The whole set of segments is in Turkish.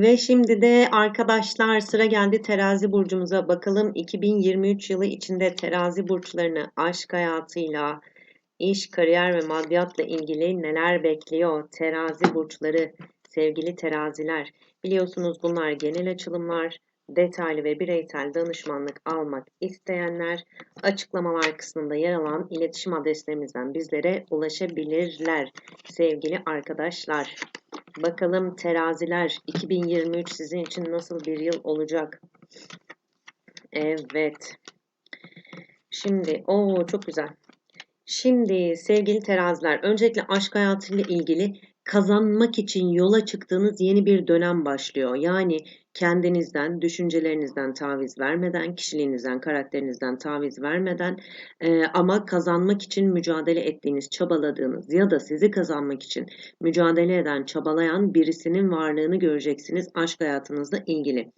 Ve şimdi de arkadaşlar sıra geldi terazi burcumuza. Bakalım 2023 yılı içinde terazi burçlarını aşk hayatıyla, iş, kariyer ve maddiyatla ilgili neler bekliyor? Terazi burçları, sevgili teraziler. Biliyorsunuz bunlar genel açılımlar. Detaylı ve bireysel danışmanlık almak isteyenler açıklamalar kısmında yer alan iletişim adreslerimizden bizlere ulaşabilirler sevgili arkadaşlar. Bakalım teraziler 2023 sizin için nasıl bir yıl olacak? Evet. Şimdi o çok güzel. Şimdi sevgili teraziler öncelikle aşk hayatıyla ilgili kazanmak için yola çıktığınız yeni bir dönem başlıyor. Yani kendinizden, düşüncelerinizden taviz vermeden, kişiliğinizden, karakterinizden taviz vermeden e, ama kazanmak için mücadele ettiğiniz, çabaladığınız ya da sizi kazanmak için mücadele eden, çabalayan birisinin varlığını göreceksiniz aşk hayatınızla ilgili.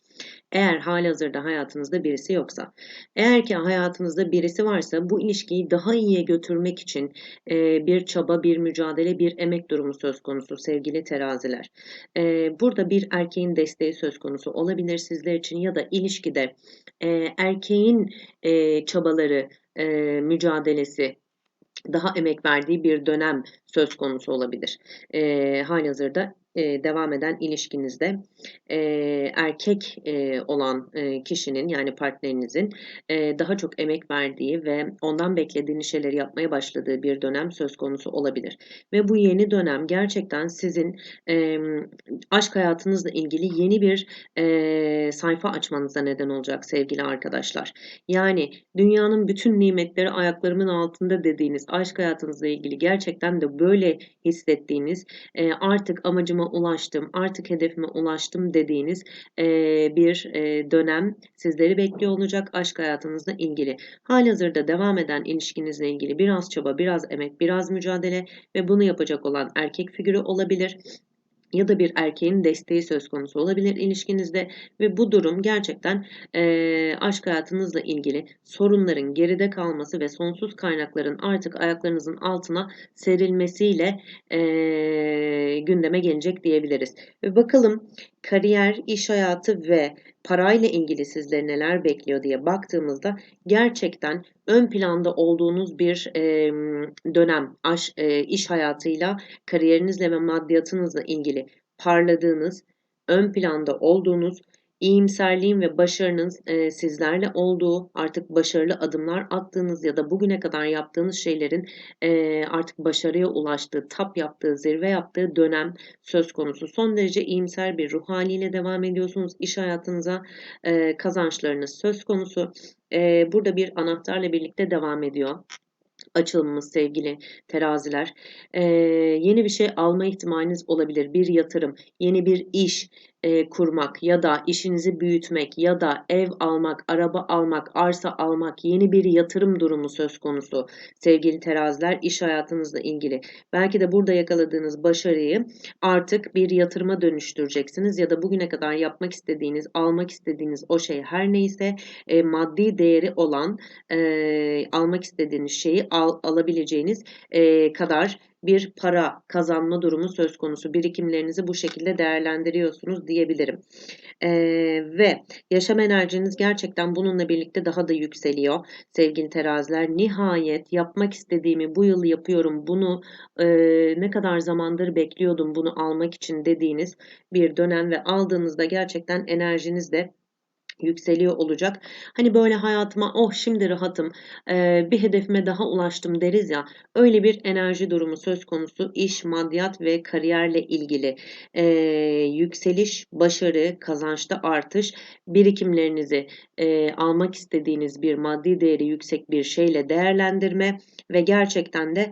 Eğer halihazırda hayatınızda birisi yoksa. Eğer ki hayatınızda birisi varsa bu ilişkiyi daha iyiye götürmek için e, bir çaba, bir mücadele, bir emek durumu söz konusu sevgili teraziler. E, burada bir erkeğin desteği söz konusu olabilir sizler için ya da ilişkide e, erkeğin e, çabaları, e, mücadelesi daha emek verdiği bir dönem söz konusu olabilir. E, halihazırda e, devam eden ilişkinizde e, erkek e, olan e, kişinin yani partnerinizin e, daha çok emek verdiği ve ondan beklediğiniz şeyleri yapmaya başladığı bir dönem söz konusu olabilir. Ve bu yeni dönem gerçekten sizin e, aşk hayatınızla ilgili yeni bir e, sayfa açmanıza neden olacak sevgili arkadaşlar. Yani dünyanın bütün nimetleri ayaklarımın altında dediğiniz aşk hayatınızla ilgili gerçekten de böyle hissettiğiniz e, artık amacıma ulaştım, artık hedefime ulaştım dediğiniz e, bir e, dönem sizleri bekliyor olacak aşk hayatınızla ilgili. Halihazırda devam eden ilişkinizle ilgili biraz çaba, biraz emek, biraz mücadele ve bunu yapacak olan erkek figürü olabilir ya da bir erkeğin desteği söz konusu olabilir ilişkinizde ve bu durum gerçekten e, aşk hayatınızla ilgili sorunların geride kalması ve sonsuz kaynakların artık ayaklarınızın altına serilmesiyle e, gündeme gelecek diyebiliriz. Ve bakalım kariyer, iş hayatı ve parayla ilgili sizleri neler bekliyor diye baktığımızda gerçekten ön planda olduğunuz bir e, dönem aş, e, iş hayatıyla, kariyerinizle ve maddiyatınızla ilgili parladığınız, ön planda olduğunuz iyimserliğin ve başarınız e, sizlerle olduğu, artık başarılı adımlar attığınız ya da bugüne kadar yaptığınız şeylerin e, artık başarıya ulaştığı, tap yaptığı, zirve yaptığı dönem söz konusu. Son derece iyimser bir ruh haliyle devam ediyorsunuz. İş hayatınıza e, kazançlarınız söz konusu. E, burada bir anahtarla birlikte devam ediyor açılımımız sevgili teraziler. Ee, yeni bir şey alma ihtimaliniz olabilir. Bir yatırım, yeni bir iş, e, kurmak ya da işinizi büyütmek ya da ev almak, araba almak, arsa almak, yeni bir yatırım durumu söz konusu sevgili teraziler iş hayatınızla ilgili. Belki de burada yakaladığınız başarıyı artık bir yatırıma dönüştüreceksiniz ya da bugüne kadar yapmak istediğiniz, almak istediğiniz o şey her neyse e, maddi değeri olan e, almak istediğiniz şeyi al, alabileceğiniz e, kadar bir para kazanma durumu söz konusu. Birikimlerinizi bu şekilde değerlendiriyorsunuz diyebilirim. Ee, ve yaşam enerjiniz gerçekten bununla birlikte daha da yükseliyor sevgili teraziler. Nihayet yapmak istediğimi bu yıl yapıyorum. Bunu e, ne kadar zamandır bekliyordum bunu almak için dediğiniz bir dönem ve aldığınızda gerçekten enerjiniz de yükseliyor olacak. Hani böyle hayatıma oh şimdi rahatım bir hedefime daha ulaştım deriz ya öyle bir enerji durumu söz konusu iş, maddiyat ve kariyerle ilgili yükseliş, başarı, kazançta artış birikimlerinizi almak istediğiniz bir maddi değeri yüksek bir şeyle değerlendirme ve gerçekten de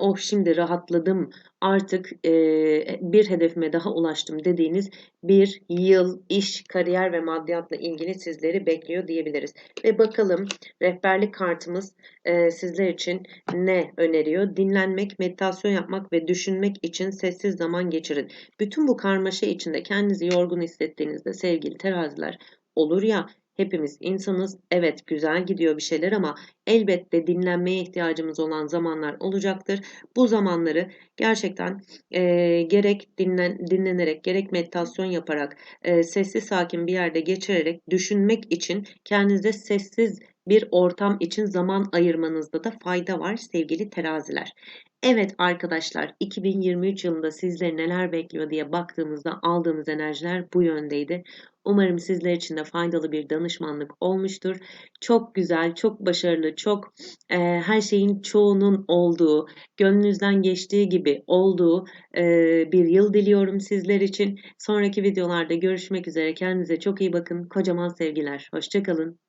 oh şimdi rahatladım artık e, bir hedefime daha ulaştım dediğiniz bir yıl iş, kariyer ve maddiyatla ilgili sizleri bekliyor diyebiliriz. Ve bakalım rehberlik kartımız e, sizler için ne öneriyor? Dinlenmek, meditasyon yapmak ve düşünmek için sessiz zaman geçirin. Bütün bu karmaşa içinde kendinizi yorgun hissettiğinizde sevgili teraziler olur ya Hepimiz insanız. Evet güzel gidiyor bir şeyler ama elbette dinlenmeye ihtiyacımız olan zamanlar olacaktır. Bu zamanları gerçekten e, gerek dinlen, dinlenerek gerek meditasyon yaparak e, sessiz sakin bir yerde geçirerek düşünmek için kendinize sessiz bir ortam için zaman ayırmanızda da fayda var sevgili teraziler. Evet arkadaşlar 2023 yılında sizleri neler bekliyor diye baktığımızda aldığımız enerjiler bu yöndeydi. Umarım sizler için de faydalı bir danışmanlık olmuştur. Çok güzel, çok başarılı, çok e, her şeyin çoğunun olduğu, gönlünüzden geçtiği gibi olduğu e, bir yıl diliyorum sizler için. Sonraki videolarda görüşmek üzere. Kendinize çok iyi bakın. Kocaman sevgiler. Hoşçakalın.